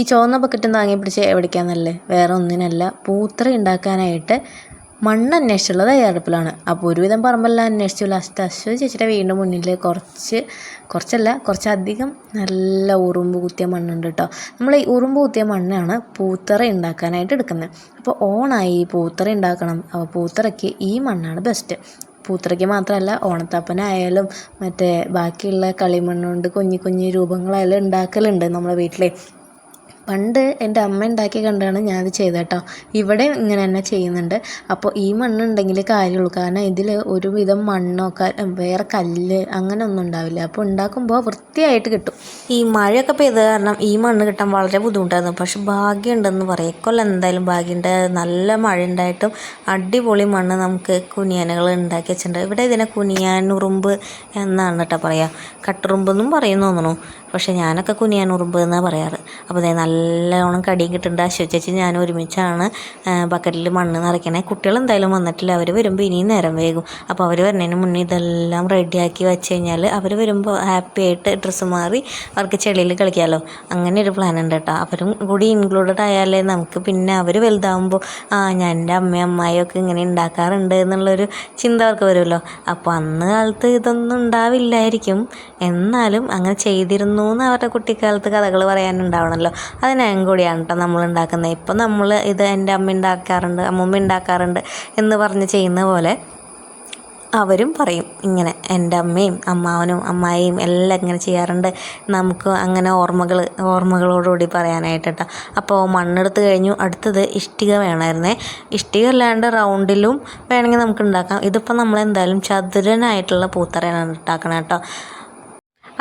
ഈ ചുവന്ന ബക്കറ്റും താങ്ങി പിടിച്ച് എവിടേക്കാന്നല്ലേ വേറെ ഒന്നിനല്ല. പൂത്ര ഉണ്ടാക്കാനായിട്ട് മണ്ണ് അന്വേഷിച്ചുള്ള തയ്യാറെടുപ്പിലാണ്. അപ്പോൾ ഒരുവിധം പറമ്പെല്ലാം അന്വേഷിച്ചു. ലാസ്റ്റ് അശ്വതി ചേച്ചിയുടെ വീടിന്റെ മുന്നിൽ കുറച്ച് കുറച്ചല്ല കുറച്ചധികം നല്ല ഉറുമ്പ് കുത്തിയ മണ്ണുണ്ട് കേട്ടോ നമ്മൾ ഈ ഉറുമ്പ് കുത്തിയ മണ്ണാണ് പൂത്തറ ഉണ്ടാക്കാനായിട്ട് എടുക്കുന്നത് അപ്പോൾ ഓണായി പൂത്തറ ഉണ്ടാക്കണം അപ്പോൾ പൂത്തറയ്ക്ക് ഈ മണ്ണാണ് ബെസ്റ്റ് പൂത്തറയ്ക്ക് മാത്രമല്ല ഓണത്തപ്പനായാലും മറ്റേ ബാക്കിയുള്ള കളിമണ്ണ് കൊണ്ട് കുഞ്ഞു കുഞ്ഞി രൂപങ്ങളായാലും ഉണ്ടാക്കലുണ്ട് നമ്മുടെ വീട്ടിൽ പണ്ട് എന്റെ അമ്മ ഉണ്ടാക്കി കണ്ടാണ് ഞാനത് ചെയ്തത് കേട്ടോ ഇവിടെ ഇങ്ങനെ തന്നെ ചെയ്യുന്നുണ്ട്. അപ്പോൾ ഈ മണ്ണുണ്ടെങ്കിൽ കാര്യമുള്ളൂ. കാരണം ഇതിൽ ഒരുവിധം മണ്ണോ വേറെ കല്ല് അങ്ങനെ ഒന്നും ഉണ്ടാവില്ല. അപ്പോൾ ഉണ്ടാക്കുമ്പോൾ വൃത്തിയായിട്ട് കിട്ടും. ഈ മഴയൊക്കെ പെയ്ത് കാരണം ഈ മണ്ണ് കിട്ടാൻ വളരെ ബുദ്ധിമുട്ടായിരുന്നു. പക്ഷെ ഭാഗ്യമുണ്ടെന്ന് പറയും. ഇക്കൊല്ലം എന്തായാലും ഭാഗ്യമുണ്ട്. നല്ല മഴ ഉണ്ടായിട്ടും അടിപൊളി മണ്ണ് നമുക്ക് കുനിയാനകൾ ഉണ്ടാക്കി വെച്ചിട്ടുണ്ട്. ഇവിടെ ഇതിനെ കുനിയാനുറുമ്പ് എന്നാണ് കേട്ടോ പറയുക കട്ടുറുമ്പെന്നും പറയുന്നു തോന്നുന്നു. പക്ഷേ ഞാനൊക്കെ കുനിയാൻ ഉറുമ്പ് എന്നാണ് പറയാറ്. അപ്പോൾ അതായത് നല്ലോണം കടിയും കിട്ടുന്നുണ്ട് അശോചേച്ചി ഞാൻ ഒരുമിച്ചാണ് ബക്കറ്റിൽ മണ്ണ് നിറയ്ക്കണേ. കുട്ടികൾ എന്തായാലും വന്നിട്ടില്ല. അവർ വരുമ്പോൾ ഇനിയും നേരം വേഗം അപ്പോൾ അവർ വരുന്നതിന് മുന്നേ ഇതെല്ലാം റെഡിയാക്കി വെച്ച് കഴിഞ്ഞാൽ അവർ വരുമ്പോൾ ഹാപ്പി ആയിട്ട് ഡ്രസ്സ് മാറി അവർക്ക് ചെളിയിൽ കളിക്കാമല്ലോ അങ്ങനെ ഒരു പ്ലാൻ ഉണ്ട് കേട്ടോ. അവരും കൂടി ഇൻക്ലൂഡഡ് ആയാലേ നമുക്ക് പിന്നെ അവർ വലുതാകുമ്പോൾ ആ ഞാൻ എന്റെ അമ്മയും അമ്മായിയും ഒക്കെ ഇങ്ങനെ ഉണ്ടാക്കാറുണ്ട് എന്നുള്ളൊരു ചിന്ത അവർക്ക് വരുമല്ലോ. അപ്പോൾ അന്ന് കാലത്ത് ഇതൊന്നും ഉണ്ടാവില്ലായിരിക്കും. എന്നാലും അങ്ങനെ ചെയ്തിരുന്നു എന്ന് അവരുടെ കുട്ടിക്കാലത്ത് കഥകൾ പറയാനുണ്ടാവണമല്ലോ അതിനും കൂടിയാണ് കേട്ടോ നമ്മൾ ഉണ്ടാക്കുന്നത്. ഇപ്പം നമ്മൾ ഇത് എന്റെ അമ്മ ഉണ്ടാക്കാറുണ്ട് അമ്മൂമ്മ ഉണ്ടാക്കാറുണ്ട് എന്ന് പറഞ്ഞ് ചെയ്യുന്ന പോലെ അവരും പറയും. ഇങ്ങനെ എന്റെ അമ്മയും അമ്മാവനും അമ്മായിയും എല്ലാം ഇങ്ങനെ ചെയ്യാറുണ്ട്. നമുക്ക് അങ്ങനെ ഓർമ്മകൾ ഓർമ്മകളോടുകൂടി പറയാനായിട്ട് അപ്പോൾ മണ്ണെടുത്ത് കഴിഞ്ഞു. അടുത്തത് ഇഷ്ടിക വേണമായിരുന്നേ. ഇഷ്ടിക അല്ലാണ്ട് റൗണ്ടിലും വേണമെങ്കിൽ നമുക്ക് ഉണ്ടാക്കാം. ഇതിപ്പോൾ നമ്മൾ എന്തായാലും ചതുരനായിട്ടുള്ള പൂത്തറയാണ് ഉണ്ടാക്കണം കേട്ടോ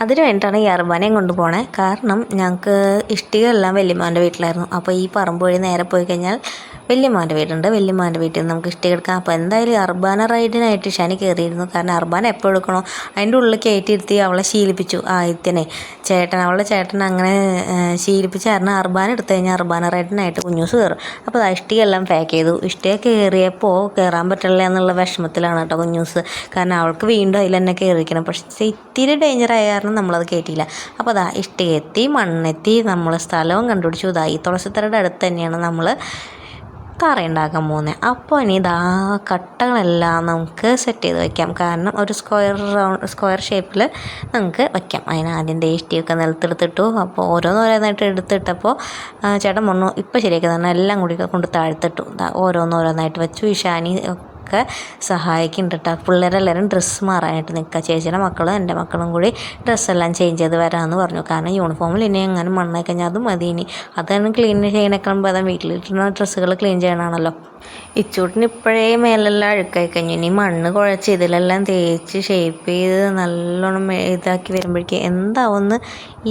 അതിന് വേണ്ടിയിട്ടാണ് ഈ അർബാനയും കൊണ്ടുപോകണേ കാരണം ഞങ്ങൾക്ക് ഇഷ്ടികളെല്ലാം വല്യമ്മാന്റെ വീട്ടിലായിരുന്നു. അപ്പോൾ ഈ പറമ്പ് വഴി നേരെ പോയി കഴിഞ്ഞാൽ വല്യമ്മാന്റെ വീടുണ്ട്. വല്യമ്മാന്റെ വീട്ടിൽ നിന്ന് നമുക്ക് ഇഷ്ടിക എടുക്കാം. അപ്പോൾ എന്തായാലും അർബാന റൈഡിനായിട്ട് ഷാനി കയറിയിരുന്നു. കാരണം അർബാന എപ്പോൾ എടുക്കണോ? അതിന്റെ ഉള്ളിൽ കയറ്റിയിരുത്തി അവളെ ശീലിപ്പിച്ചു. ആദ്യത്തിനെ ചേട്ടൻ അവളെ ചേട്ടൻ അങ്ങനെ ശീലിപ്പിച്ച കാരണം അർബാന എടുത്തു കഴിഞ്ഞാൽ അർബാന റൈഡിനായിട്ട് കുഞ്ഞൂസ് കയറും. അപ്പോൾ ആ ഇഷ്ടികെല്ലാം പാക്ക് ചെയ്തു. ഇഷ്ടിക കയറിയപ്പോൾ കയറാൻ പറ്റില്ല എന്നുള്ള വിഷമത്തിലാണ് കേട്ടോ കുഞ്ഞൂസ്. കാരണം അവൾക്ക് വീണ്ടും അതിൽ തന്നെ കയറിയിരിക്കണം. പക്ഷേ ഇത്തിരി ഡേഞ്ചർ ആയ കാരണം നമ്മളത് കയറ്റിയില്ല അപ്പോൾ അതാ ഇഷ്ടിക എത്തി മണ്ണെത്തി നമ്മൾ സ്ഥലവും കണ്ടുപിടിച്ചു. ഇതായി തുളസിത്തറയുടെ അടുത്ത് തന്നെയാണ് നമ്മൾ തറയുണ്ടാക്കാൻ പോകുന്നത് അപ്പോൾ ഇനി ഇതാ കട്ടകളെല്ലാം നമുക്ക് സെറ്റ് ചെയ്ത് വയ്ക്കാം കാരണം ഒരു സ്ക്വയർ റൗണ്ട് സ്ക്വയർ ഷേപ്പിൽ നമുക്ക് വയ്ക്കാം അതിന് ആദ്യം ദേഷ്ടിയൊക്കെ നിലത്തെടുത്തിട്ടു അപ്പോൾ ഓരോന്നോരോന്നായിട്ട് എടുത്തിട്ടപ്പോൾ ചേട്ടൻ പറഞ്ഞു ഇപ്പോൾ ശരിയാക്കി തന്നെ എല്ലാം കൂടി കൊണ്ട് താഴ്ത്തിട്ടു. ഓരോന്നോരോന്നായിട്ട് വെച്ചു. ഇഷാനി ഒക്കെ സഹായിക്കുന്നുണ്ട് കേട്ടോ പിള്ളേരെല്ലാവരും ഡ്രസ്സ് മാറാനായിട്ട് നിൽക്കുക ചേച്ചിയുടെ മക്കളും എന്റെ മക്കളും കൂടി ഡ്രസ്സെല്ലാം ചേഞ്ച് ചെയ്ത് വരാമെന്ന് പറഞ്ഞു. കാരണം യൂണിഫോമിൽ ഇനി എങ്ങനെ മണ്ണായി കഴിഞ്ഞാൽ അത് മതി ഇനി. അതാണ് ക്ലീൻ ചെയ്യണേക്കാളും ഭേദം വീട്ടിലിട്ടുന്ന ഡ്രസ്സുകൾ ക്ലീൻ ചെയ്യണമാണല്ലോ ഇച്ചൂട്ടിന് ഇപ്പോഴേ മേലെല്ലാം അഴുക്കായി കഴിഞ്ഞു. ഇനി മണ്ണ് കുഴച്ച് ഇതിലെല്ലാം തേച്ച് ഷേപ്പ് ചെയ്ത് നല്ലോണം ഇതാക്കി വരുമ്പോഴേക്കും എന്താവുമെന്ന്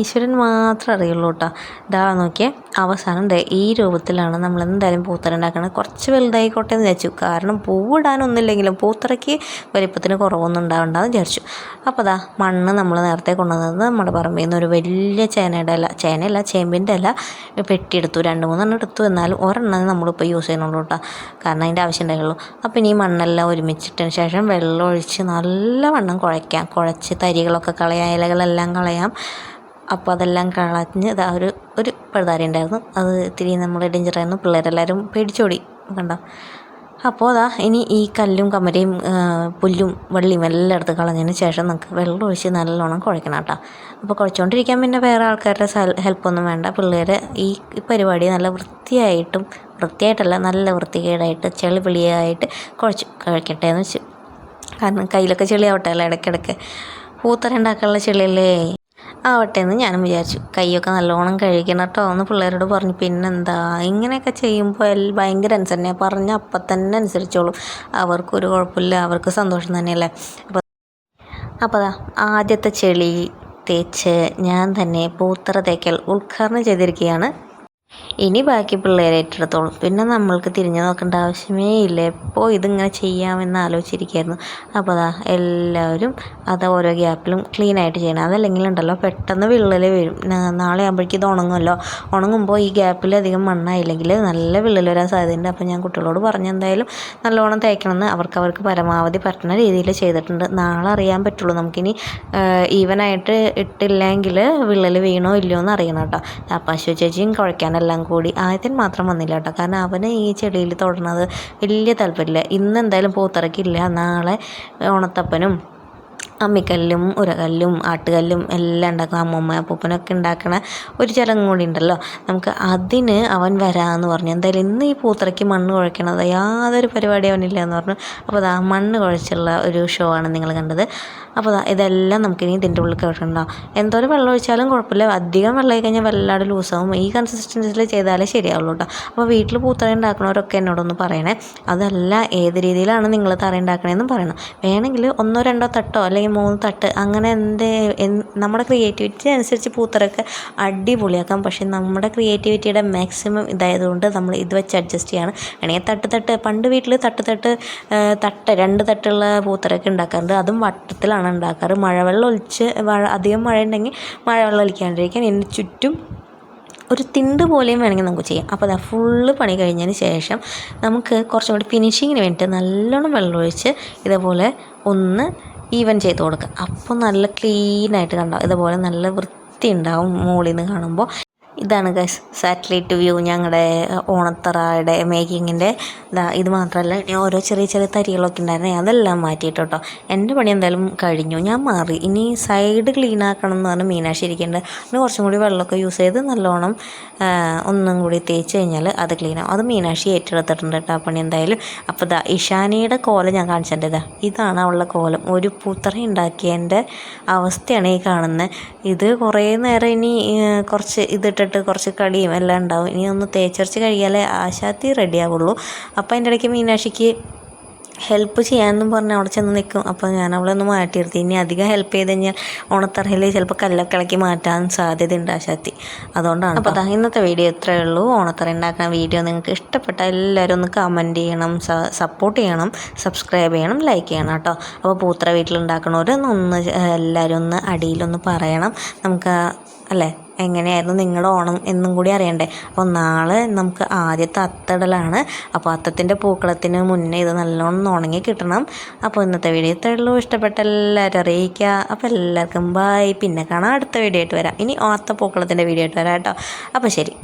ഈശ്വരൻ മാത്രം അറിയുള്ളൂ കേട്ടോ ഇതാ നോക്കിയേ അവസാനം ഈ രൂപത്തിലാണ് നമ്മൾ എന്തായാലും പൂത്തരുണ്ടാക്കണത് കുറച്ച് വലുതായിക്കോട്ടെ എന്ന് വിചാരിച്ചു. കാരണം പൂവിടാനൊന്നുമില്ലെങ്കിലും പൂത്തറയ്ക്ക് വലിപ്പത്തിന് കുറവൊന്നും ഉണ്ടാവണ്ടെന്ന് വിചാരിച്ചു. അപ്പോൾ അതാ മണ്ണ് നമ്മൾ നേരത്തെ കൊണ്ടുവന്നത് നമ്മുടെ പറമ്പിൽ നിന്ന് ഒരു വലിയ ചേനയുടെ ഇല ചേനയല്ല ചേമ്പിന്റെ ഇല പെട്ടിയെടുത്തു രണ്ട് മൂന്നെണ്ണം എടുത്തു. എന്നാലും ഒരെണ്ണം നമ്മളിപ്പോൾ യൂസ് ചെയ്യുന്നുള്ളൂ കേട്ടോ. കാരണം അതിന്റെ ആവശ്യം ഉണ്ടായുള്ളൂ അപ്പോൾ ഇനി മണ്ണെല്ലാം ഒരുമിച്ചിട്ടതിന് ശേഷം വെള്ളം ഒഴിച്ച് നല്ല വണ്ണം കുഴയ്ക്കാം. കുഴച്ച് തരികളൊക്കെ കളയാം ഇലകളെല്ലാം കളയാം. അപ്പോൾ അതെല്ലാം കളഞ്ഞ് ഇതാ ഒരു ഒരു പഴുതാരി ഉണ്ടായിരുന്നു. അത് ഇത്തിരി നമ്മൾ ഡേഞ്ചറായിരുന്നു പിള്ളേരെല്ലാവരും പേടിച്ചോടി കണ്ടോ? അപ്പോൾ അതാ ഇനി ഈ കല്ലും കമരയും പുല്ലും വെള്ളിയും എല്ലാം എടുത്ത് കളഞ്ഞതിന് ശേഷം നമുക്ക് വെള്ളം ഒഴിച്ച് നല്ലോണം കുഴക്കണം കേട്ടോ. അപ്പോൾ കുഴച്ചുകൊണ്ടിരിക്കാൻ പിന്നെ വേറെ ആൾക്കാരുടെ ഹെൽപ്പൊന്നും വേണ്ട. പിള്ളേർ ഈ പരിപാടി നല്ല വൃത്തിയായിട്ടും വൃത്തിയായിട്ടല്ല നല്ല വൃത്തികേടായിട്ട് ചെളി പിളിയായിട്ട് കുഴച്ച് കഴിക്കട്ടെ എന്ന് വെച്ചു. കാരണം കയ്യിലൊക്കെ ചെളിയാവട്ടെ അല്ല ഇടയ്ക്കിടയ്ക്ക്. പൂത്തരണ്ടാക്കാനുള്ള ചെളിയല്ലേ? ആവട്ടെ എന്ന് ഞാനും വിചാരിച്ചു. കൈയൊക്കെ നല്ലോണം കഴുകണം കേട്ടോ എന്ന് പിള്ളേരോട് പറഞ്ഞു. പിന്നെന്താ? ഇങ്ങനെയൊക്കെ ചെയ്യുമ്പോൾ ഭയങ്കര അനുസരണ പറഞ്ഞ അപ്പം തന്നെ അനുസരിച്ചോളും. അവർക്കൊരു കുഴപ്പമില്ല. അവർക്ക് സന്തോഷം തന്നെയല്ലേ? അപ്പോൾ അപ്പോൾ ആദ്യത്തെ ചെളി തേച്ച് ഞാൻ തന്നെ പൂത്തറ തേക്കൽ ഉദ്ഘാടനം ചെയ്തിരിക്കുകയാണ്. ഇനി ബാക്കി പിള്ളേരെ ഏറ്റെടുത്തോളും. പിന്നെ നമ്മൾക്ക് തിരിഞ്ഞു നോക്കേണ്ട ആവശ്യമേ ഇല്ല. എപ്പോൾ ഇതിങ്ങനെ ചെയ്യാമെന്ന് ആലോചിച്ചിരിക്കുകയായിരുന്നു അപ്പോൾ അതാ എല്ലാവരും അത് ഓരോ ഗ്യാപ്പിലും ക്ലീൻ ആയിട്ട് ചെയ്യണം. അതല്ലെങ്കിൽ ഉണ്ടല്ലോ പെട്ടെന്ന് വിള്ളൽ വരും. നാളെ ആകുമ്പോഴേക്കും ഇത് ഉണങ്ങുമല്ലോ. ഉണങ്ങുമ്പോൾ ഈ ഗ്യാപ്പിൽ അധികം മണ്ണായില്ലെങ്കിൽ നല്ല വിള്ളൽ വരാൻ സാധ്യതയുണ്ട്. അപ്പോൾ ഞാൻ കുട്ടികളോട് പറഞ്ഞു എന്തായാലും നല്ലോണം തേക്കണമെന്ന് അവർക്ക് അവർക്ക് പരമാവധി പറ്റുന്ന രീതിയിൽ ചെയ്തിട്ടുണ്ട്. നാളെ അറിയാൻ പറ്റുള്ളൂ. നമുക്കിനി ഈവനായിട്ട് ഇട്ടില്ലെങ്കിൽ വിള്ളൽ വീണോ ഇല്ലയോ എന്ന് അറിയണം കേട്ടോ. അപ്പം അശ്വ ചേച്ചിയും കുഴയ്ക്കാനെല്ലാം കൂടി ആദ്യത്തിന് മാത്രം വന്നില്ല കേട്ടോ. കാരണം അവന് ഈ ചെടിയിൽ തൊടുന്നത് വലിയ താല്പര്യമില്ല. ഇന്ന് എന്തായാലും പൂത്തിറക്കില്ല നാളെ ഓണത്തപ്പനും അമ്മിക്കല്ലും ഉരകല്ലും ആട്ടുകല്ലും എല്ലാം ഉണ്ടാക്കും. അമ്മൂമ്മ അപ്പൂപ്പനൊക്കെ ഉണ്ടാക്കണ ഒരു ചടങ്ങ് കൂടി ഉണ്ടല്ലോ. നമുക്ക് അതിന് അവൻ വരാമെന്ന് പറഞ്ഞു. എന്തായാലും ഇന്ന് ഈ പൂത്തറയ്ക്ക് മണ്ണ് കുഴക്കണത് യാതൊരു പരിപാടി അവനില്ല എന്ന് പറഞ്ഞു. അപ്പോൾ അതാ മണ്ണ് കുഴച്ചുള്ള ഒരു ഷോ ആണ് നിങ്ങൾ കണ്ടത്. അപ്പോൾ ഇതെല്ലാം നമുക്കിനി ഇതിന്റെ ഉള്ളിൽ കിടക്കണ്ടാവും എന്തോരം വെള്ളം ഒഴിച്ചാലും കുഴപ്പമില്ല. അധികം വെള്ളമായി കഴിഞ്ഞാൽ വല്ലാതെ ലൂസാവും. ഈ കൺസിസ്റ്റൻസിൽ ചെയ്താലേ ശരിയാവുള്ളൂ കേട്ടോ. അപ്പോൾ വീട്ടിൽ പൂത്തറ ഉണ്ടാക്കണവരൊക്കെ എന്നോടൊന്ന് പറയണേ. അതല്ല ഏത് രീതിയിലാണ് നിങ്ങൾ തറ ഉണ്ടാക്കണേന്നും പറയണം. വേണമെങ്കിൽ ഒന്നോ രണ്ടോ തട്ടോ അല്ലെങ്കിൽ മൂന്ന് തട്ട് അങ്ങനെ എന്ത് നമ്മുടെ ക്രിയേറ്റിവിറ്റി അനുസരിച്ച് പൂത്തറൊക്കെ അടിപൊളിയാക്കാം. പക്ഷേ നമ്മുടെ ക്രിയേറ്റിവിറ്റിയുടെ മാക്സിമം ഇതായതുകൊണ്ട് നമ്മൾ ഇത് വെച്ച് അഡ്ജസ്റ്റ് ചെയ്യാണ്. വേണമെങ്കിൽ തട്ട് തട്ട് പണ്ട് വീട്ടിൽ തട്ട് തട്ട് തട്ട് രണ്ട് തട്ടുള്ള പൂത്തറൊക്കെ ഉണ്ടാക്കാറുണ്ട്. അതും വട്ടത്തിലാണ് ഉണ്ടാക്കാറ്. മഴവെള്ളം ഒലിച്ച് മഴ അധികം മഴ ഉണ്ടെങ്കിൽ മഴവെള്ളം ഒലിക്കാണ്ടിരിക്കാൻ. എന്റെ ചുറ്റും ഒരു തിണ്ട് പോലെയും വേണമെങ്കിൽ നമുക്ക് ചെയ്യാം. അപ്പോൾ അതാ ഫുള്ള് പണി കഴിഞ്ഞതിന് ശേഷം നമുക്ക് കുറച്ചും കൂടി ഫിനിഷിങ്ങിന് വേണ്ടിയിട്ട് നല്ലോണം വെള്ളമൊഴിച്ച് ഇതേപോലെ ഒന്ന് ഈവൻ ചെയ്ത് കൊടുക്കുക അപ്പോൾ നല്ല ക്ലീനായിട്ട് കണ്ടാവും ഇതുപോലെ നല്ല വൃത്തി ഉണ്ടാവും മുകളിൽ നിന്ന് കാണുമ്പോൾ ഇതാണ് ഗൈസ് സാറ്റലൈറ്റ് വ്യൂ ഞങ്ങളുടെ ഓണത്തറയുടെ മേക്കിങ്ങിന്റെ ഇതാ ഇത് മാത്രമല്ല ഇനി ഓരോ ചെറിയ ചെറിയ തരികളൊക്കെ ഉണ്ടായിരുന്നേ അതെല്ലാം മാറ്റിയിട്ട് കേട്ടോ എന്റെ പണി എന്തായാലും കഴിഞ്ഞു ഞാൻ മാറി. ഇനി സൈഡ് ക്ലീൻ ആക്കണം എന്ന് പറഞ്ഞാൽ മീനാക്ഷി ഇരിക്കേണ്ടത്. പിന്നെ കുറച്ചും കൂടി വെള്ളമൊക്കെ യൂസ് ചെയ്ത് നല്ലോണം ഒന്നും കൂടി തേച്ച് കഴിഞ്ഞാൽ അത് ക്ലീൻ ആവും. അത് മീനാക്ഷി ഏറ്റെടുത്തിട്ടുണ്ട് കേട്ടോ ആ പണി എന്തായാലും. അപ്പോൾ ഇതാ ഇഷാനിയുടെ കോലം ഞാൻ കാണിച്ചിട്ടുണ്ട് ഇതാ ഇതാണ് അവളുടെ കോലം. ഒരു പൂത്തറ ഉണ്ടാക്കിയതിന്റെ അവസ്ഥയാണ് ഈ കാണുന്നത് ഇത് കുറേ നേരം ഇനി കുറച്ച് ഇതിട്ടിട്ട് കുറച്ച് കടിയും എല്ലാം ഉണ്ടാവും. ഇനി ഒന്ന് തേച്ചരച്ച് കഴിയാലേ ആശാത്തി റെഡി ആവുള്ളൂ. അപ്പോൾ അതിന്റെ ഇടയ്ക്ക് മീനാക്ഷിക്ക് ഹെൽപ്പ് ചെയ്യാമെന്നും പറഞ്ഞ് അവിടെ ചെന്ന് നിൽക്കും. അപ്പോൾ ഞാൻ അവളെ ഒന്ന് മാറ്റി നിർത്തി. ഇനി അധികം ഹെൽപ്പ് ചെയ്ത് കഴിഞ്ഞാൽ ഓണത്തറയിൽ ചിലപ്പോൾ കല്ലൊക്കെ ഇളക്കി മാറ്റാൻ സാധ്യതയുണ്ട് ആശാത്തി. അതുകൊണ്ടാണ് അപ്പോൾ അതാ ഇന്നത്തെ വീഡിയോ ഇത്രയേ ഉള്ളൂ. ഓണത്തറ ഉണ്ടാക്കുന്ന വീഡിയോ നിങ്ങൾക്ക് ഇഷ്ടപ്പെട്ട എല്ലാവരും ഒന്ന് കമന്റ് ചെയ്യണം സപ്പോർട്ട് ചെയ്യണം സബ്സ്ക്രൈബ് ചെയ്യണം ലൈക്ക് ചെയ്യണം കേട്ടോ. അപ്പോൾ പൂത്ര വീട്ടിലുണ്ടാക്കണവർ ഒന്ന് എല്ലാവരും ഒന്ന് അടിയിലൊന്ന് പറയണം. നമുക്ക് അല്ലേ? എങ്ങനെയായിരുന്നു നിങ്ങളുടെ ഓണം എന്നും കൂടി അറിയണ്ടേ? അപ്പോൾ നാളെ നമുക്ക് ആദ്യത്തെ അത്തടലാണ്. അപ്പോൾ അത്തത്തിന്റെ പൂക്കളത്തിന് മുന്നേ ഇത് നല്ലോണം ഉണങ്ങി കിട്ടണം. അപ്പോൾ ഇന്നത്തെ വീഡിയോ ഇത്രയേ ഉള്ളൂ. ഇഷ്ടപ്പെട്ട എല്ലാവരും അറിയിക്കുക. അപ്പോൾ എല്ലാവർക്കും ബായ് പിന്നെ കാണാം അടുത്ത വീഡിയോ ആയിട്ട് വരാം. ഇനി ഓർത്ത പൂക്കളത്തിന്റെ വീഡിയോ ആയിട്ട് വരാം കേട്ടോ. അപ്പോൾ ശരി.